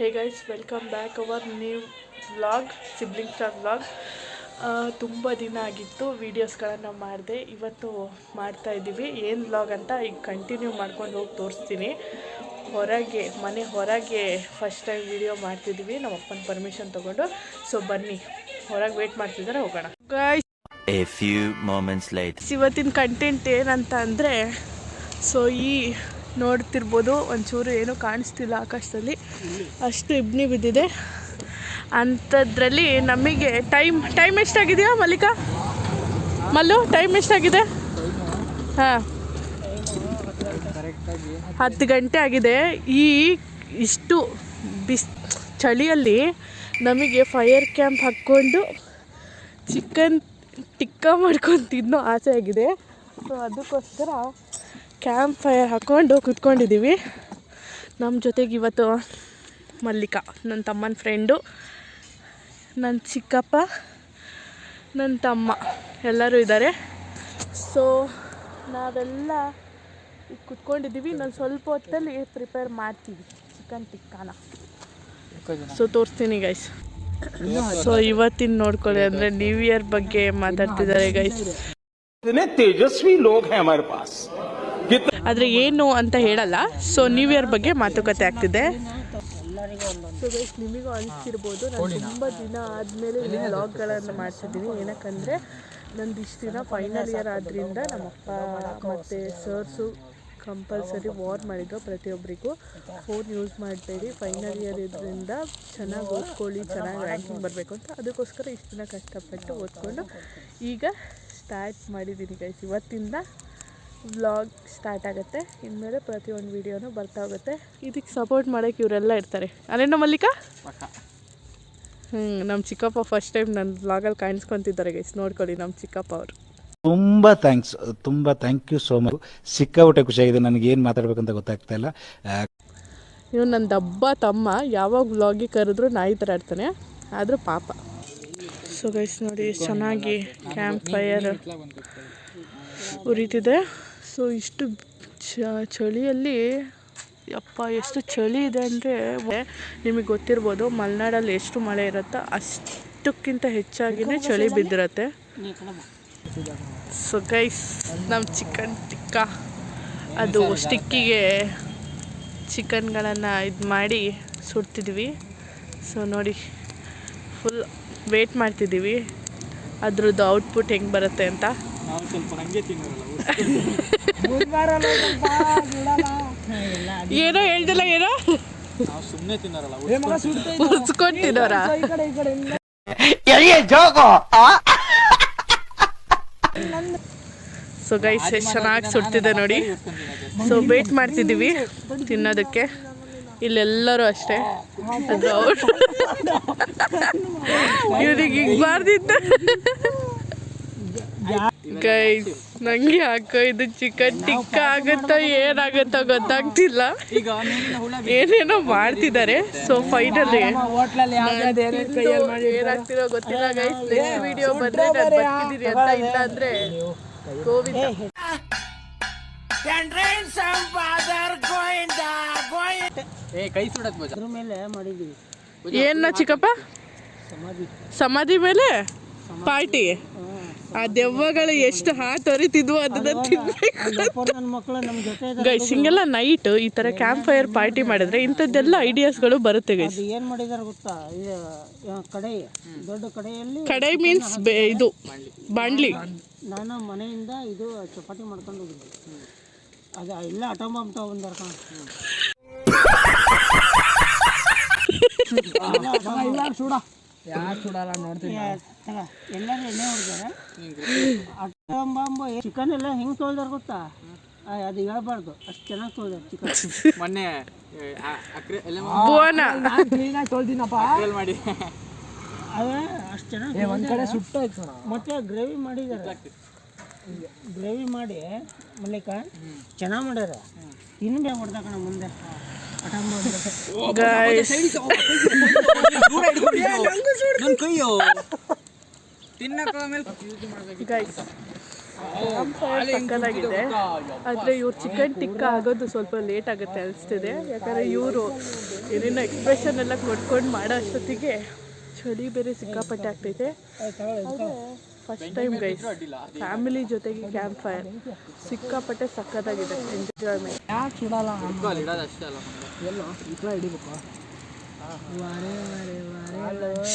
Hey guys welcome back our new vlog sibling star vlog ತುಂಬ ದಿನ ಆಗಿತ್ತು ವೀಡಿಯೋಸ್ಗಳನ್ನು ಮಾಡಿದೆ. ಇವತ್ತು ಮಾಡ್ತಾ ಇದ್ದೀವಿ. ಏನು ವ್ಲಾಗ್ ಅಂತ ಈಗ ಕಂಟಿನ್ಯೂ ಮಾಡ್ಕೊಂಡು ಹೋಗಿ ತೋರಿಸ್ತೀನಿ. ಹೊರಗೆ ಮನೆ ಹೊರಗೆ ಫಸ್ಟ್ ಟೈಮ್ ವೀಡಿಯೋ ಮಾಡ್ತಿದ್ದೀವಿ. ನಮ್ಮ ಅಪ್ಪನ ಪರ್ಮಿಷನ್ ತೊಗೊಂಡು. ಸೊ ಬನ್ನಿ. ಹೊರಗೆ ವೇಟ್ ಮಾಡ್ತಿದ್ದಾರೆ ಹೋಗೋಣ. ಗೈಸ್. ಇವತ್ತಿನ ಕಂಟೆಂಟ್ ಏನಂತ ಅಂದರೆ ಸೊ ಈ ನೋಡ್ತಿರ್ಬೋದು, ಒಂಚೂರು ಏನೂ ಕಾಣಿಸ್ತಿಲ್ಲ ಆಕಾಶದಲ್ಲಿ. ಅಷ್ಟು ಇಬ್ನಿ ಬಿದ್ದಿದೆ. ಅಂಥದ್ರಲ್ಲಿ ನಮಗೆ ಟೈಮ್ ಟೈಮ್ ಎಷ್ಟಾಗಿದೆಯಾ ಮಲ್ಲಿಕಾ? ಮಲ್ಲು, ಟೈಮ್ ಎಷ್ಟಾಗಿದೆ? ಹಾಂ. ಹತ್ತು ಗಂಟೆ ಆಗಿದೆ. ಈ ಇಷ್ಟು ಬಿಸ್, ಚಳಿಯಲ್ಲಿ ನಮಗೆ ಫೈರ್ ಕ್ಯಾಂಪ್ ಹಾಕ್ಕೊಂಡು ಚಿಕನ್ ಟಿಕ್ಕ ಮಾಡ್ಕೊಂಡು ತಿನ್ನೋ ಆಸೆ ಆಗಿದೆ. ಸೊ ಅದಕ್ಕೋಸ್ಕರ ಕ್ಯಾಂಪ್ ಫೈರ್ ಹಾಕ್ಕೊಂಡು ಕುತ್ಕೊಂಡಿದ್ದೀವಿ. ನಮ್ಮ ಜೊತೆಗೆ ಇವತ್ತು ಮಲ್ಲಿಕ ನನ್ನ ತಮ್ಮನ ಫ್ರೆಂಡು ನನ್ನ ಚಿಕ್ಕಪ್ಪ ನನ್ನ ತಮ್ಮ ಎಲ್ಲರೂ ಇದ್ದಾರೆ ಸೊ ನಾವೆಲ್ಲ ಕುತ್ಕೊಂಡಿದ್ದೀವಿ. ನಾನು ಸ್ವಲ್ಪ ಹೊತ್ತಲ್ಲಿ ಪ್ರಿಪೇರ್ ಮಾಡ್ತೀವಿ. ಚಿಕನ್ ಟಿಕ್ಕಾನ ಸೊ ತೋರಿಸ್ತೀನಿ ಗೈಸ್ ಸೊ ಇವತ್ತಿನ ನೋಡ್ಕೊಳ್ಳಿ. ಅಂದರೆ ನ್ಯೂ ಇಯರ್ ಬಗ್ಗೆ ಮಾತಾಡ್ತಿದ್ದಾರೆ ಗೈಸ್ ತೇಜಸ್ವಿ ಲೋಕ ಹಮಾರೆ ಪಾಸ್ ಆದರೆ ಏನು ಅಂತ ಹೇಳಲ್ಲ. ಸೊ ನ್ಯೂ ಇಯರ್ ಬಗ್ಗೆ ಮಾತುಕತೆ ಆಗ್ತಿದೆ. ಸೊ ಗೈಸ್ ನಿಮಗೂ ಅನಿಸ್ತಿರ್ಬೋದು ನಾನು ತುಂಬ ದಿನ ಆದಮೇಲೆ ಇಲ್ಲಿ ವ್ಲಾಗ್ಗಳನ್ನು ಮಾಡ್ತಿದ್ದೀನಿ ಏನಕ್ಕಂದರೆ ನಂದು ಇಷ್ಟು ದಿನ ಫೈನಲ್ ಇಯರ್ ಆದ್ದರಿಂದ ನಮ್ಮಪ್ಪ ಮತ್ತು ಸರ್ಸು ಕಂಪಲ್ಸರಿ ವಾರ್ ಮಾಡಿದ್ರು ಪ್ರತಿಯೊಬ್ಬರಿಗೂ ಫೋನ್ ಯೂಸ್ ಮಾಡಬೇಡಿ. ಫೈನಲ್ ಇಯರ್ ಇದರಿಂದ ಚೆನ್ನಾಗಿ ಓದ್ಕೊಳ್ಳಿ ಚೆನ್ನಾಗಿ ರ್ಯಾಂಕಿಂಗ್ ಬರಬೇಕು ಅಂತ. ಅದಕ್ಕೋಸ್ಕರ ಇಷ್ಟು ದಿನ ಕಷ್ಟಪಟ್ಟು ಓದ್ಕೊಂಡು ಈಗ ಸ್ಟಾರ್ಟ್ ಮಾಡಿದ್ದೀನಿ ಗೈಸ್ ಇವತ್ತಿಂದ ವ್ಲಾಗ್ ಸ್ಟಾರ್ಟ್ ಆಗುತ್ತೆ. ಇನ್ಮೇಲೆ ಪ್ರತಿಯೊಂದು ವೀಡಿಯೋನು ಬರ್ತಾ ಹೋಗುತ್ತೆ. ಇದಕ್ಕೆ ಸಪೋರ್ಟ್ ಮಾಡೋಕ್ಕೆ ಇವರೆಲ್ಲ ಇರ್ತಾರೆ. ಅಲ್ಲೇನೋ ಮಲ್ಲಿಕಾ? ಹ್ಞೂ ನಮ್ಮ ಚಿಕ್ಕಪ್ಪ ಫಸ್ಟ್ ಟೈಮ್ ನನ್ನ ವ್ಲಾಗಲ್ಲಿ ಕಾಣಿಸ್ಕೊತಿದ್ದಾರೆ ಗೈಸ್ ನೋಡ್ಕೊಳ್ಳಿ ನಮ್ಮ ಚಿಕ್ಕಪ್ಪ ಅವರು. ತುಂಬ ಥ್ಯಾಂಕ್ಸ್ ತುಂಬ ಥ್ಯಾಂಕ್ ಯು ಸೋ ಮಚ್ ಸಿಕ್ಕಾಪಟ್ಟೆ ಖುಷಿಯಾಗಿದೆ. ನನಗೆ ಏನು ಮಾತಾಡ್ಬೇಕಂತ ಗೊತ್ತಾಗ್ತಾ ಇಲ್ಲ. ಇವ್ ನನ್ನ ದಬ್ಬ ತಮ್ಮ. ಯಾವಾಗ ವ್ಲಾಗಿಗೆ ಕರೆದ್ರು ನಾಯಿ ಥರ ಇರ್ತಾನೆ. ಆದರೂ ಪಾಪ. ಸೊ ಗೈಸ್ ನೋಡಿ ಎಷ್ಟು ಚೆನ್ನಾಗಿ ಕ್ಯಾಂಪ್ ಫೈರ್ ಉರಿತಿದೆ. ಸೊ ಇಷ್ಟು ಚಳಿಯಲ್ಲಿ ಅಪ್ಪ ಎಷ್ಟು ಚಳಿ ಇದೆ ಅಂದರೆ ನಿಮಗೆ ಗೊತ್ತಿರ್ಬೋದು ಮಲೆನಾಡಲ್ಲಿ ಎಷ್ಟು ಮಳೆ ಇರುತ್ತೋ ಅಷ್ಟಕ್ಕಿಂತ ಹೆಚ್ಚಾಗಿನೇ ಚಳಿ ಬಿದ್ದಿರತ್ತೆ. ಸೊ ಗೈಸ್ ನಮ್ಮ ಚಿಕನ್ ಟಿಕ್ಕ, ಅದು ಸ್ಟಿಕ್ಕಿಗೆ ಚಿಕನ್ಗಳನ್ನು ಇದು ಮಾಡಿ ಸುಡ್ತಿದ್ವಿ. ಸೊ ನೋಡಿ ಫುಲ್ ವೇಟ್ ಮಾಡ್ತಿದ್ದೀವಿ. ಅದ್ರದ್ದು ಔಟ್ಪುಟ್ ಹೆಂಗೆ ಬರುತ್ತೆ ಅಂತ. ಏನೋ ಹೇಳ್ದಿಲ್ಲ ಏನೋ? ಸೊ ಗೈಸ್ ಎಷ್ಟು ಚೆನ್ನಾಗಿ ಸುಡ್ತಿದೆ ನೋಡಿ. ಸೊ ವೇಟ್ ಮಾಡ್ತಿದ್ದೀವಿ ತಿನ್ನೋದಕ್ಕೆ. ಇಲ್ಲೆಲ್ಲರೂ ಅಷ್ಟೇ. ಅದು ಅವ್ರು ಇವ್ರಿಗೆ ಈಗ ಬಾರ್ದಿದ್ದ. ಗೈಸ್ ನಂಗೆ ಹಾಕೋ ಇದು ಚಿಕನ್ ಟಿಕ್ಕ ಆಗುತ್ತೋ ಏನಾಗುತ್ತೋ ಗೊತ್ತಾಗ್ತಿಲ್ಲ. ಏನೇನೋ ಮಾಡ್ತಿದ್ದಾರೆ. ಸೊ ಫೈನಲಿ ಏನಾಗ್ತಿರೋ ಗೊತ್ತಿಲ್ಲ ಗೈಸ್ ನೆಕ್ಸ್ಟ್ ವಿಡಿಯೋ ಬಂದ್ರೆ ನಾನು ಬರ್ತಿದ್ದೀನಿ ಅಂತ ಇಲ್ಲ ಅಂದ್ರೆ ಗೋವಿಂದ. ಏನ ಚಿಕ್ಕಪ್ಪ? ಸಮಾಧಿ. ಮೇಲೆ? ಪಾರ್ಟಿ. ಆ ದೆವ್ವಗಳು ಎಷ್ಟು ಹಾಟ್ ಹೊರಿತಿದ್ವು ಅದನ್ನ ತಿನ್ಬೇಕು ನನ್ನ ಮಕ್ಕಳು ನಮ್ಮ ಜೊತೆ ಇದ್ದಾರೆ. ಗೈಸ್ ಹಿಂಗೆಲ್ಲ ನೈಟ್ ಈ ತರ ಕ್ಯಾಂಪ್ ಫೈರ್ ಪಾರ್ಟಿ ಮಾಡಿದ್ರೆ ಇಂಥದ್ದೆಲ್ಲ ಐಡಿಯಾಸ್ಗಳು ಬರುತ್ತೆ ಗೈಸ್ ಅದು ಏನ್ ಮಾಡಿದಾರೆ ಗೊತ್ತಾ? ಇದು ಆ, ಕಡೆ ದೊಡ್ಡ ಕಡೆಯಲ್ಲಿ ಕಡಾಯಿ ಮೀನ್ಸ್ ಇದು ಬಾಂಡ್ಲಿ. ನಾನು ಮನೆಯಿಂದ ಇದು ಚಪಾತಿ ಮಾಡ್ಕೊಂಡು ಹೋಗಿದ್ದೆ. ಅದು ಎಲ್ಲ ಅಟೋಮ್ ಅಂತ ಬಂದಾರ ಕಣ ಎಲ್ಲರೂ ಎಣ್ಣೆ ಹೊಡೆದಾರೆ ಅಟಂಬಾಂಬ ಚಿಕನ್ ಎಲ್ಲ ಹೆಂಗ್ ತೊಳ್ದಾರ ಗೊತ್ತಾ? ಅದು ಹೇಳ್ಬಾರ್ದು. ಅಷ್ಟು ಚೆನ್ನಾಗಿ ತೊಳ್ದಾರ ಚಿಕನ್ ಮೊನ್ನೆ ತೊಳ್ದಿನಪ್ಪ. ಮಾಡಿ. ಅದೇ ಅಷ್ಟು ಚೆನ್ನಾಗಿ ಒಂದ್ ಕಡೆ ಸುಟ್ಟು ಮತ್ತೆ ಗ್ರೇವಿ ಮಾಡಿದಾರೆ. ಗ್ರೇವಿ ಮಾಡಿ ಮಲ್ಲಿಕ ಚೆನ್ನಾಗಿ ಮಾಡ್ಯಾರ ತಿನ್ಬೇಕು ಹೊಡ್ದ ಕಣ ಮುಂದೆ. ಗೈಸ್ ಸಕ್ಕಲಾಗಿದೆ ಆದರೆ ಇವ್ರು ಚಿಕನ್ ಟಿಕ್ಕ ಆಗೋದು ಸ್ವಲ್ಪ ಲೇಟ್ ಆಗುತ್ತೆ ಅನಿಸ್ತಿದೆ. ಯಾಕಂದರೆ ಇವರು ಏನೇನೋ ಎಕ್ಸ್ಪ್ರೆಷನ್ ಎಲ್ಲ ಕೊಟ್ಕೊಂಡು ಮಾಡೋ ಅಷ್ಟೊತ್ತಿಗೆ ಚಳಿ ಬೇರೆ ಸಿಕ್ಕಾಪಟ್ಟೆ ಆಗ್ತೈತೆ. ಫಸ್ಟ್ ಟೈಮ್ ಗೈಸ್ ಫ್ಯಾಮಿಲಿ ಜೊತೆಗೆ ಕ್ಯಾಂಪ್ ಫೈರ್ ಸಿಕ್ಕಾಪಟ್ಟೆ ಸಕ್ಕತ್ತಾಗಿದೆ ಎಂಜಾಯ್ಮೆಂಟ್ ಎಲ್ಲೋ ಹಿಡಿಬೇಕು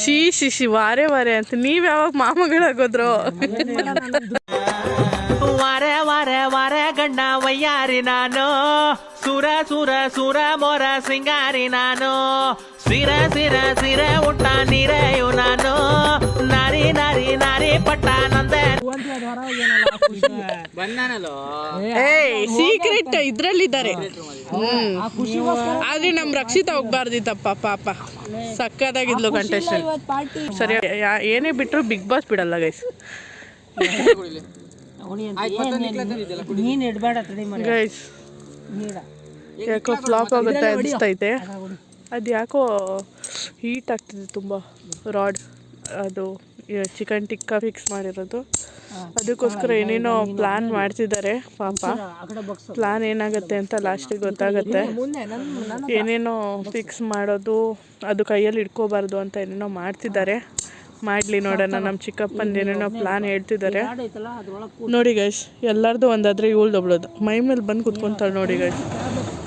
ಶೀ ಶಿ ಶಿ ವಾರೆ ವಾರೆ ಅಂತ. ನೀವ್ ಯಾವಾಗ ಮಾಮಗಳಾಗೋದ್ರು ವಾರೆ ವಾರೆ ವಾರೆ ಗಂಡ ವಯ್ಯಾರಿ ನಾನು. ಸುರ ಸುರ ಸುರ ಮೊರ ಸಿಂಗಾರಿ ನಾನು. ಸಿರ ಸಿರ ಸಿರ ಉಟ್ಟ ನೀರೆಯು ನಾನು. ಏಯ್ ಸೀಕ್ರೆಟ್ ಇದ್ರಲ್ಲಿದ್ದಾರೆ. ಹ್ಮ್. ಆದ್ರೆ ನಮ್ ರಕ್ಷಿತ ಹೋಗ್ಬಾರ್ದಿತ್ತಪ್ಪ ಪಾಪ. ಸಕ್ಕದಾಗಿದ್ಲು ಕಂಟೆಸ್ಟೆಂಟ್ ಸರಿ ಏನೇ ಬಿಟ್ರು ಬಿಗ್ ಬಾಸ್ ಬಿಡಲ್ಲ ಗೈಸ್ ನೀನು ಇಡಬೇಡ ತಡಿ ಮನೆ ಗೈಸ್ ಯಾಕೋ ಫ್ಲಾಪ್ ಆಗುತ್ತೆ ಅನಿಸ್ತೈತೆ. ಅದು ಯಾಕೋ ಹೀಟ್ ಆಗ್ತಿದೆ ತುಂಬ. ರಾಡ್ ಅದು ಚಿಕನ್ ಟಿಕ್ಕ ಫಿಕ್ಸ್ ಮಾಡಿರೋದು. ಅದಕ್ಕೋಸ್ಕರ ಏನೇನೋ ಪ್ಲಾನ್ ಮಾಡ್ತಿದ್ದಾರೆ ಪಾಪ. ಪ್ಲಾನ್ ಏನಾಗುತ್ತೆ ಅಂತ ಲಾಸ್ಟಿಗೆ ಗೊತ್ತಾಗುತ್ತೆ. ಏನೇನೋ ಫಿಕ್ಸ್ ಮಾಡೋದು ಅದು ಕೈಯಲ್ಲಿ ಇಟ್ಕೋಬಾರ್ದು ಅಂತ ಏನೇನೋ ಮಾಡ್ತಿದ್ದಾರೆ. ಮಾಡಲಿ ನೋಡೋಣ ನಮ್ಮ ಚಿಕ್ಕಪ್ಪಂದು ಏನೇನೋ ಪ್ಲಾನ್ ಹೇಳ್ತಿದ್ದಾರೆ. ನೋಡಿ ಗೈಸ್ ಎಲ್ಲರದು ಒಂದಾದರೆ ಇವಳು ದೊಬ್ಳೋದು. ಮೈ ಮೇಲೆ ಬಂದು ಕುತ್ಕೊಂತಾಳೆ ನೋಡಿ ಗೈಸ್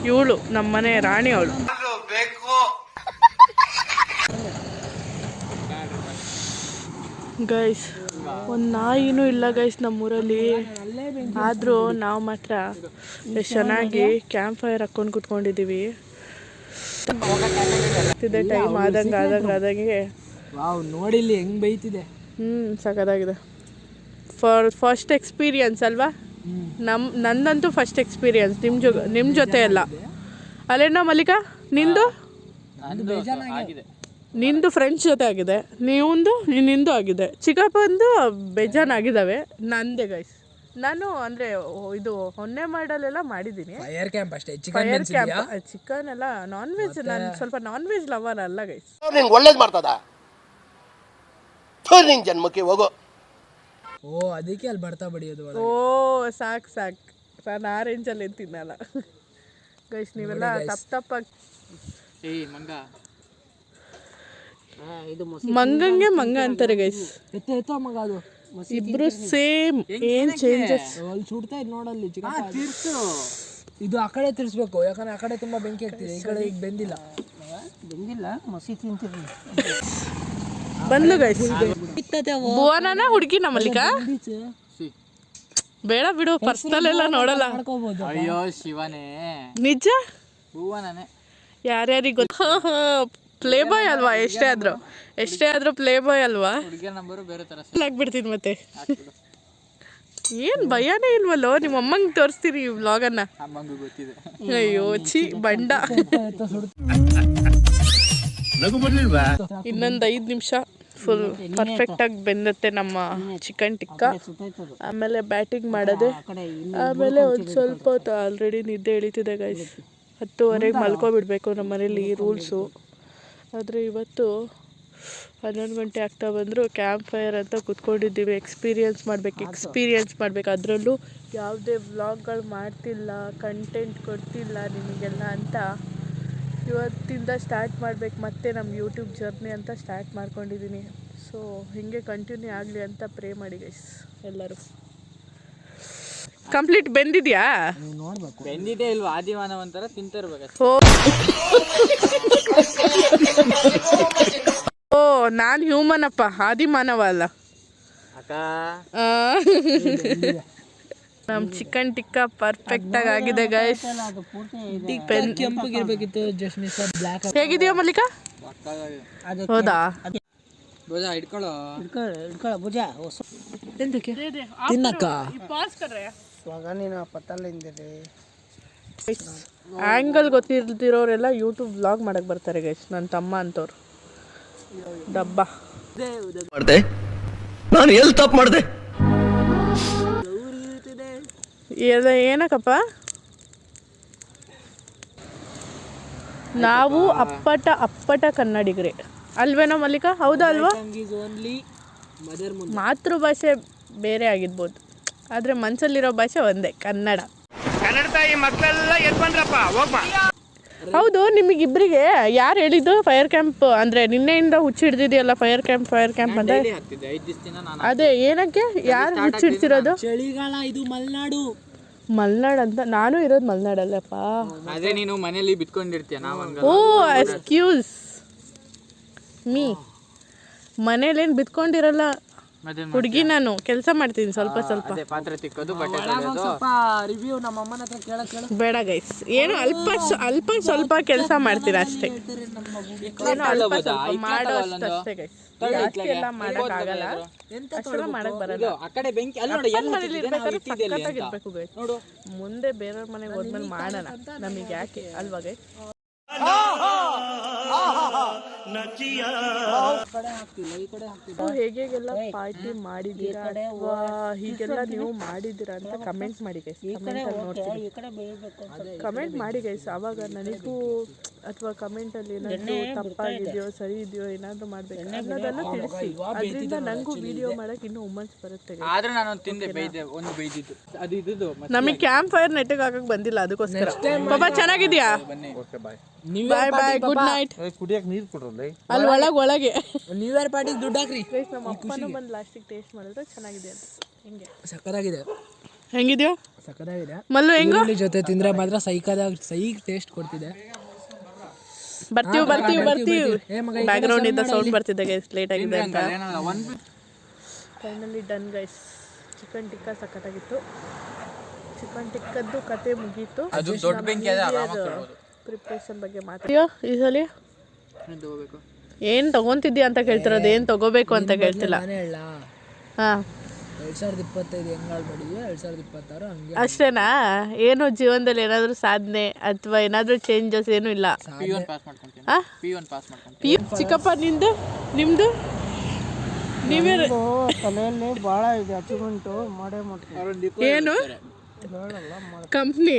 ಇವಳು ನಮ್ಮ ಮನೆ ರಾಣಿ ಅವಳು. ಗೈಸ್ ಒಂದು ನಾಯಿನೂ ಇಲ್ಲ ಗೈಸ್ ನಮ್ಮೂರಲ್ಲಿ. ಆದರೂ ನಾವು ಮಾತ್ರ ಎಷ್ಟು ಚೆನ್ನಾಗಿ ಕ್ಯಾಂಪ್ ಫೈರ್ ಹಾಕ್ಕೊಂಡು ಕುತ್ಕೊಂಡಿದ್ದೀವಿ ಟೈಮ್ ಆದಂಗೆ ಆದಂಗೆ ಆದಂಗೆ. ನೋಡಿಲ್ಲ ನೋಡಿಲ್ಲಿ ಹೆಂಗ್ ಬೈತಿದೆ. ಹ್ಞೂ ಸಖತ್ತಾಗಿದೆ. ಫಾರ್ ಫಸ್ಟ್ ಎಕ್ಸ್ಪೀರಿಯನ್ಸ್ ಅಲ್ವಾ? ನಮ್ಮ ನಂದಂತೂ ಫಸ್ಟ್ ಎಕ್ಸ್ಪೀರಿಯನ್ಸ್ ನಿಮ್ಮ ಜೊ ನಿಮ್ಮ ಜೊತೆ ಅಲ್ಲ. ಅಲ್ಲೇನೋ ಮಲ್ಲಿಕಾ ನಿಂದು? ನಿಂದು ಫ್ರೆಂಡ್ಸ್ ಜೊತೆ ಆಗಿದೆ ನೀವೊಂದು ನಿಂದು ಆಗಿದೆ. ಚಿಕ್ಕಪ್ಪಂದು ಬೇಜಾನಾಗಿದ್ದಾವೆ ನಂದೇ ಗೈಸ್ ನಾನು ಅಂದರೆ ಇದು ಹೊನ್ನೆ ಮಾಡಲೆಲ್ಲ ಮಾಡಿದ್ದೀನಿ. ಫೈರ್ ಕ್ಯಾಂಪ್ ಅಷ್ಟೇ ಚಿಕನ್ ಫೈರ್ ಕ್ಯಾಂಪ್ ಚಿಕನ್ ಎಲ್ಲ ನಾನ್ ವೆಜ್ ನಾನು ಸ್ವಲ್ಪ ನಾನ್ ವೆಜ್ ಲವರ್ ಅಲ್ಲ ಗೈಸ್ ನಿನ್ಗೆ ಒಳ್ಳೇದು ಮಾಡ್ತದ? ನಿನ್ ಜನ್ಮಕ್ಕೆ ಹೋಗೋ. ಓ ಅದಕ್ಕೆ ಅಲ್ಲಿ ಬರ್ತಾ ಬಡಿಯೋದು. ಓ ಸಾಕು ಸಾಕು. ನಾನು ಆ ರೇಂಜಲ್ಲಿ ಏನು ತಿನ್ನಲ್ಲ ಗೈಸ್ ನೀವೆಲ್ಲ ತಪ್ಪು ತಪ್ಪಾಗಿ ಇದು ಮಂಗಂಗೆ ಮಂಗ ಅಂತಾರೆ ಗೈಸ್ ಎತ್ತ ಎತ್ತ ಮಗ ಅದು. ಇಬ್ರು ಸೇಮ್ ಏನ್ ಚೇಂಜಸ್ ಅಲ್ಲಿ ಸುಡ್ತಾ ಇದ್ ನೋಡಲ್ಲಿ ಚಿಕನ್ ಇದು ಆ ಕಡೆ ತಿರ್ಸ್ಬೇಕು ಯಾಕಂದ್ರೆ ಆ ಕಡೆ ತುಂಬಾ ಬೆಂಕಿ ಆಗ್ತಿದೆ ಈ ಕಡೆ ಈಗ ಬೆಂದಿಲ್ಲ. ಬೆಂದಿಲ್ಲ ಮಸಿ ತಿಂತೀವಿ ಬಂದ್ಲು ಗೈಸ್ ಭುವನನ ಹುಡುಗಿ ನಮ್ಮಲ್ಲಿ ಬೇಡ ಬಿಡು ಪರ್ಸನಲ್ ಎಲ್ಲ ನೋಡಲ್ಲ. ಅಯ್ಯೋ ಶಿವನೇ. ನಿಜ? ಹೂವನೇ ಯಾರ್ಯಾರಿಗೆ ಗೊತ್ತ? ಪ್ಲೇ ಬಾಯ್ ಅಲ್ವಾ? ಎಷ್ಟೇ ಆದ್ರೂ. ಎಷ್ಟೇ ಆದ್ರೂ ಪ್ಲೇ ಬಾಯ್ ಅಲ್ವಾ ನಂಬರು ಬೇರೆ ತರ ಮತ್ತೆ. ಏನ್ ಭಯನೇ ಇಲ್ವಲ್ಲೋ? ನಿಮ್ಮ ಅಮ್ಮಂಗ್ ತೋರಿಸ್ತೀರಿ ಈ ವ್ಲಾಗನ್ನ ಅಮ್ಮಂಗೂ ಗೊತ್ತಿದೆ. ಅಯ್ಯೋ ಚಿ ಬಂಡ. ಇನ್ನೊಂದು ಐದು ನಿಮಿಷ. ಫುಲ್ ಪರ್ಫೆಕ್ಟ್ ಆಗಿ ಬೆಂದತ್ತೆ ನಮ್ಮ ಚಿಕನ್ ಟಿಕ್ಕ. ಆಮೇಲೆ ಬ್ಯಾಟಿಂಗ್ ಮಾಡೋದೆ. ಆಮೇಲೆ ಒಂದು ಸ್ವಲ್ಪ ಹೊತ್ತು ಆಲ್ರೆಡಿ ನಿದ್ದೆ ಎಳಿತಿದೆ ಗೈಸ್ ಹತ್ತುವರೆಗೆ ಮಲ್ಕೊಬಿಡ್ಬೇಕು ನಮ್ಮ ಮನೇಲಿ ರೂಲ್ಸು ಆದರೆ ಇವತ್ತು ಹನ್ನೊಂದು ಗಂಟೆ ಆಗ್ತಾ ಬಂದರೂ ಕ್ಯಾಂಪ್ ಫೈರ್ ಅಂತ ಕೂತ್ಕೊಂಡಿದ್ದೀವಿ. ಎಕ್ಸ್ಪೀರಿಯೆನ್ಸ್ ಮಾಡ್ಬೇಕು ಎಕ್ಸ್ಪೀರಿಯೆನ್ಸ್ ಮಾಡ್ಬೇಕು. ಅದರಲ್ಲೂ ಯಾವುದೇ ವ್ಲಾಗ್ಗಳು ಮಾಡ್ತಿಲ್ಲ ಕಂಟೆಂಟ್ ಕೊಡ್ತಿಲ್ಲ ನಿಮಗೆಲ್ಲ ಅಂತ ಇವತ್ತಿಂದ ಸ್ಟಾರ್ಟ್ ಮಾಡ್ಬೇಕು. ಮತ್ತೆ ನಮ್ಮ ಯೂಟ್ಯೂಬ್ ಜರ್ನಿ ಅಂತ ಸ್ಟಾರ್ಟ್ ಮಾಡ್ಕೊಂಡಿದ್ದೀನಿ ಸೊ ಹೀಗೆ ಕಂಟಿನ್ಯೂ ಆಗಲಿ ಅಂತ ಪ್ರೇ ಮಾಡಿ ಗೈಸ್ ಎಲ್ಲರೂ. ಕಂಪ್ಲೀಟ್ ಬೆಂದಿದ್ಯಾ? ಬೆಂದಿದೆ ಇಲ್ವಾ? ಆದಿವಾನ ಒಂಥರ ತಿಂತಿರ್ಬೇಕು ನಾನು ಹ್ಯೂಮನ್ ಅಪ್ಪ ಆದಿಮಾನವ ಅಲ್ಲ. ನಮ್ಮ ಚಿಕನ್ ಟಿಕ್ಕ ಪರ್ಫೆಕ್ಟ್ ಆಗಿ ಆಗಿದೆ ಗೈಸ್ ಕೆಂಪಗಿರ್ಬೇಕಿತ್ತು ಹೇಗಿದೆಯಾ ಮಲ್ಲಿಕಾ? ಹೌದಾ? ಭುಜ ಹಿಡ್ಕೊಳ್ಳೋ. ಹಿಡ್ಕೊಳ್ಳ ಹಿಡ್ಕೊಳ್ಳ ಭುಜ ಹೊಸ. ತಿನ್ನಕ್ಕ. ಇವಾಗ ನೀನು ಪತ್ತಲ್ಲಿಂದಿರಿ. ಆ್ಯಂಗಲ್ ಗೊತ್ತಿಲ್ದಿರೋರೆಲ್ಲ ಯೂಟ್ಯೂಬ್ ಬ್ಲಾಗ್ ಮಾಡಕ್ ಬರ್ತಾರೆ ಗೈಸ್ ನನ್ನ ತಮ್ಮ ಅಂತವ್ರು. ಡಬ್ಬ. ಮಾಡ್ದೆ? ನಾನು ಎಲ್ಲಿ ತಪ್ಪು ಮಾಡ್ದೆ? ಏನಕ್ಕಪ್ಪ? ನಾವು ಅಪ್ಪಟ ಅಪ್ಪಟ ಕನ್ನಡಿಗರೇ. ಅಲ್ವೇನೋ ಮಲ್ಲಿಕಾ? ಹೌದಾ ಅಲ್ವಾ? ಮಾತೃಭಾಷೆ ಬೇರೆ ಆಗಿರ್ಬೋದು. ಆದ್ರೆ ಮನ್ಸಲ್ಲಿರೋ ಭಾಷೆ ಒಂದೇ ಕನ್ನಡ. ಕನ್ನಡ ತಾಯಿ ಮಕ್ಕಳೆಲ್ಲ ಎದ್ ಬಂದ್ರಪ್ಪ ಹೋಗ್ಬಾ. ಹೌದು ನಿಮಗಿಬ್ಬರಿಗೆ ಯಾರು ಹೇಳಿದ್ದು ಫೈರ್ ಕ್ಯಾಂಪ್ ಅಂದರೆ ನಿನ್ನೆಯಿಂದ ಹುಚ್ಚಿಡ್ದಿದೆಯಲ್ಲ ಫೈರ್ ಕ್ಯಾಂಪ್ ಫೈರ್ ಕ್ಯಾಂಪ್ ಅಂತ? ಆಗ್ತಿದೆ ಐದು ದಿನ ನಾನು ಅದೇ ಏನಕ್ಕೆ? ಯಾರು ಹುಚ್ಚಿಡ್ತಿರೋದು ಚಳಿಗಾಲ ಇದು ಮಲೆನಾಡು. ಮಲ್ನಾಡ್ ಅಂತ? ನಾನು ಇರೋದು ಮಲ್ನಾಡಲ್ಲಪ್ಪ. ಅದೇ ನೀನು ಮನೇಲಿ ಬಿತ್ಕೊಂಡಿರ್ತೀಯ ಓ ಎಕ್ಸ್ಕ್ಯೂಸ್ ಮೀ. ಮನೇಲೇನು ಬಿತ್ಕೊಂಡಿರಲ್ಲ? ಹುಡುಗಿ ನಾನು ಕೆಲಸ ಮಾಡ್ತೀನಿ ಸ್ವಲ್ಪ ಸ್ವಲ್ಪ. ಪಾತ್ರೆ ತಿಕ್ಕೋದು ಬಟ್ಟೆ ಸ್ವಲ್ಪ ರಿವ್ಯೂ ನಮ್ಮ ಅಮ್ಮನ ಹತ್ರ ಕೇಳಕ್ ಕೇಳ. ಬೇಡ ಗೈಸ್ ಏನು ಅಲ್ಪ ಅಲ್ಪ ಸ್ವಲ್ಪ ಕೆಲಸ ಮಾಡ್ತೀರಾ ಅಷ್ಟೇ. ಏನೋ ಅಲ್ಪ ಸ್ವಲ್ಪ ಮಾಡೋ ಅಷ್ಟೇ ಗೈಸ್ ಜಾಸ್ತಿ ಎಲ್ಲ ಅಷ್ಟೆಲ್ಲ ಮಾಡಕ್ ಬರಲ್ಲ. ಆ ಕಡೆ ಬೆಂಕಿ ಅಲ್ಲಿ ನೋಡಿ ಅಪ್ಪನ್ ಮನೇಲಿ ಇರ್ಬೇಕಾದ್ರೆ ಸಖತ್ತಾಗಿರ್ಬೇಕು ಗೈಸ್ ನೋಡು. ಮುಂದೆ ಬೇರೆಯವ್ರ ಮನೆಗೆ ಹೋದ್ಮೇಲೆ ಮಾಡೋಣ. ನಮಗೆ ಯಾಕೆ? ಅಲ್ವಾ ಗೈಸ್ ಹೇಗೆಲ್ಲ ಪಾರ್ಟಿ ಮಾಡಿದ್ದೀರಾ ಅಥವಾ ಹೀಗೆಲ್ಲ ನೀವು ಮಾಡಿದ್ದೀರಾ ಅಂತ ಕಮೆಂಟ್ ಮಾಡಿ ಗೈಸ್ ಕಮೆಂಟ್ ನೋಡ್ತೀನಿ. ಕಮೆಂಟ್ ಮಾಡಿ ಗೈಸ್ ಅವಾಗ ನನಗೂ ಅಥವಾ ಕಮೆಂಟಲ್ಲಿ ಏನಾದರೂ ತಪ್ಪಾಗಿದೆಯೋ ಸರಿ ಇದೆಯೋ ಏನಾದರೂ ಮಾಡ್ಬೇಕು? ಅನ್ನೋದನ್ನ ತಿಳಿಸಿ. ಅದರಿಂದ ನನಗೂ ವಿಡಿಯೋ ಮಾಡಕ್ಕೆ ಇನ್ನೂ ಹುಮ್ಮಸ್ ಬರುತ್ತೆ ಆದ್ರೆ ನಾನು ಒಂದು ತಿಂದೆ ಬೈದೆ ಒಂದು ಬೈದಿದ್ದು. ಅದು ಇದ್ದು ನಮಗೆ ಕ್ಯಾಂಪ್ ಫೈರ್ ನೆಟ್ಟಿಗೆ ಹಾಕಕ್ ಬಂದಿಲ್ಲ ಅದಕ್ಕೋಸ್ಕರ. ಪಾಪ ಚೆನ್ನಾಗಿದ್ಯಾ? ಬಾಯ್ ಬಾಯ್ ಗುಡ್ ನೈಟ್ ಅಲ್ಲಿ ಒಳಗೆ ಒಳಗೆ ನ್ಯೂ ಇಯರ್ ಪಾರ್ಟಿಗೆ ದುಡ್ಡು ಹಾಕ್ರಿ. ಗೈಸ್ ನಮ್ಮ ಅಪ್ಪನೂ ಬಂದು ಲಾಸ್ಟಿಗೆ ಟೇಸ್ಟ್ ಮಾಡಿದ್ರೆ ಚೆನ್ನಾಗಿದೆ ಅಂತ. ಹಿಂಗೆ? ಸಕ್ಕರಾಗಿದೆ ಹೆಂಗಿದ್ಯೋ? ಸಕ್ಕರಾಗಿದೆ ಮಲ್ಲು ಹೆಂಗೋ? ಜೊತೆ ತಿಂದ್ರೆ ಮಾತ್ರ ಸೈಕದಾಗ ಸೈ ಟೇಸ್ಟ್ ಕೊಡ್ತಿದೆ. ಬರ್ತೀವಿ ಬರ್ತೀವಿ ಬರ್ತೀವಿ ಬ್ಯಾಕ್ಗ್ರೌಂಡ್ ಇಂದ ಸೌಂಡ್ ಬರ್ತಿದೆ ಗೈಸ್ ಲೇಟ್ ಆಗಿದೆ ಅಂತ. Finally done guys chicken tikka ಸಕ್ಕತ್ತಾಗಿತ್ತು chicken ಟಿಕ್ಕದ್ದು ಕತೆ ಮುಗೀತು. ಅದು ದೊಡ್ಡ ಬೆಂಕಿ. ಪ್ರಿಪ್ರೇಷನ್ ಬಗ್ಗೆ ಮಾತಾಡ್ತೀಯೋ ಈ ಸಲ? ತಗೋಬೇಕು ಏನು ತಗೊಂತಿದ್ಯಾ ಅಂತ ಕೇಳ್ತಿರೋದು ಏನು ತಗೋಬೇಕು ಅಂತ ಕೇಳ್ತಿಲ್ಲ. ಹಾಂ. ಎರಡ್ ಸಾವಿರದ ಇಪ್ಪತ್ತೈದು ಹೆಂಗ್ ಹಾಳು ಮಾಡಿದ್ವಿ ಎರಡ್ ಸಾವಿರದ ಇಪ್ಪತ್ತಾರು ಹಂಗೆ. ಅಷ್ಟೇನಾ? ಏನು ಜೀವನದಲ್ಲಿ ಏನಾದರೂ ಸಾಧನೆ ಅಥವಾ ಏನಾದರೂ ಚೇಂಜಸ್ ಏನೂ ಇಲ್ಲ. ಪಿ ಚಿಕ್ಕಪ್ಪ ನಿಂದು? ನಿಮ್ಮದು ನೀವೇ ತಲೆಯಲ್ಲಿ ಭಾಳ ಇದೆ ಅಚೀವ್ಮೆಂಟು ಮಾಡೇ ಮಾಡ್ತೀವಿ ಏನು? ಕಂಪ್ನಿ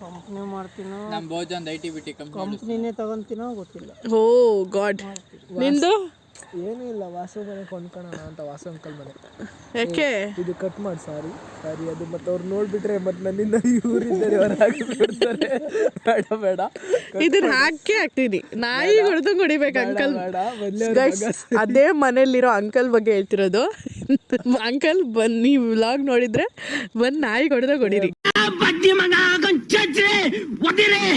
ಕಂಪ್ನಿ ಮಾಡ್ತೀನೋ? ನಮ್ಮ Bhojan I T B T company ಕಂಪ್ನಿನೇ ತಗೊಂತೀನೋ ಗೊತ್ತಿಲ್ಲ. Oh god. ನಿಂದು? ಏನೂ ಇಲ್ಲ ವಾಸು ಮನೆ ಕೊಂಡ್ಕೊಳ್ಳೋಣ ಅಂತ ವಾಸು ಅಂಕಲ್ ಮನೆ. ಯಾಕೆ? ಇದು ಕಟ್ ಮಾಡಿ ಸಾರಿ ಸಾರಿ ಅದು ಮತ್ತೆ ಅವ್ರು ನೋಡ್ಬಿಟ್ರೆ ಮತ್ತೆ ನನ್ನಿಂದ ಇವರಿದ್ದಾರೆ ಅವ್ರು ಹಾಕಿಬಿಡ್ತಾರೆ ಬೇಡ ಬೇಡ. ಇದನ್ನ ಹಾಕಿ ಹಾಕ್ತೀನಿ. ನಾಯಿ ಹೊಡೆದು ಹೊಡಿಬೇಕು ಅಂಕಲ್ ಬೇಡ. ಅದೇ ಮನೇಲಿರೋ ಅಂಕಲ್ ಬಗ್ಗೆ ಹೇಳ್ತಿರೋದು. ಅಂಕಲ್ ಬನ್ನಿ ವ್ಲಾಗ್ ನೋಡಿದ್ರೆ ಬಂದು ನಾಯಿ ಹೊಡೆದ ಹೊಡಿರಿ.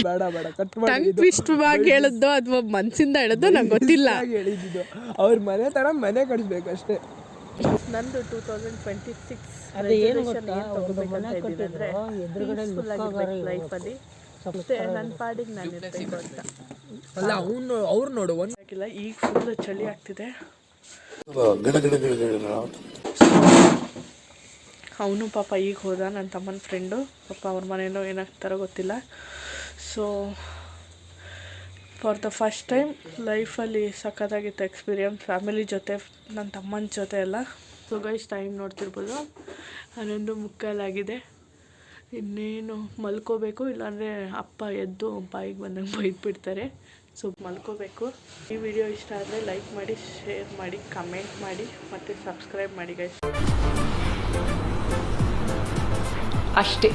ಬೇಡ ಬೇಡ ಕಟ್ ಟಂಗ್ ಟ್ವಿಸ್ಟ್ ಆಗಿ ಹೇಳದ್ದೋ ಅಥವಾ ಮನ್ಸಿಂದ ಹೇಳದ್ದೋ ನಂಗೆ ಗೊತ್ತಿಲ್ಲ ಮಾಡಿ ಹೇಳಿದ್ದು ಅವ್ರ ಮನೆ ತರ ಮನೆ ಕಟ್ಸ್ಬೇಕು ಅಷ್ಟೇ ನಂದು ಟೂ ತೌಸಂಡ್ ಟ್ವೆಂಟಿ ಸಿಕ್ಸ್ ಅದು ಏನು ಗೊತ್ತಾ ಒಂದು ಮನೆ ಕಟ್ಟಿದ್ರು ಎದುರುಗಡೆ ಲೈಫಲ್ಲಿ ಮತ್ತೆ ನನ್ನ ಪಾಡಿಗೆ ನಾನು ಇರಬೇಕು ಅಂತ ಅಲ್ಲ ಅವ್ನು ಅವ್ರು ನೋಡು ಒಂದು ಆಗಿಲ್ಲ ಈಗ ಫುಲ್ ಚಳಿ ಆಗ್ತಿದೆ ಅವನು ಪಾಪ ಈಗ ಹೋದ ನನ್ನ ತಮ್ಮನ ಫ್ರೆಂಡು ಪಾಪ ಅವ್ರ ಮನೇಲೋ ಏನಾಗ್ತಾರೋ ಗೊತ್ತಿಲ್ಲ. So for the first time ಲೈಫಲ್ಲಿ ಸಖತ್ತಾಗಿತ್ತು ಎಕ್ಸ್ಪೀರಿಯನ್ಸ್ ಫ್ಯಾಮಿಲಿ ಜೊತೆ ನನ್ನ ತಮ್ಮನ ಜೊತೆ ಎಲ್ಲ ಸೊ ಗೈಸ್ ಟೈಮ್ ನೋಡ್ತಿರ್ಬೋದು. ಹನ್ನೊಂದು ಮುಕ್ಕಾಲಾಗಿದೆ. ಇನ್ನೇನು ಮಲ್ಕೋಬೇಕು, ಇಲ್ಲಾಂದರೆ ಅಪ್ಪ ಎದ್ದು ಬಾಯಿಗೆ ಬಂದಂಗೆ ಬೈದ್ಬಿಡ್ತಾರೆ. ಸೊ ಮಲ್ಕೋಬೇಕು. ಈ ವಿಡಿಯೋ ಇಷ್ಟ ಆದರೆ ಲೈಕ್ ಮಾಡಿ ಶೇರ್ ಮಾಡಿ ಕಮೆಂಟ್ ಮಾಡಿ, ಮತ್ತು ಸಬ್ಸ್ಕ್ರೈಬ್ ಮಾಡಿ ಗೈಸ್ ಅಷ್ಟೇ.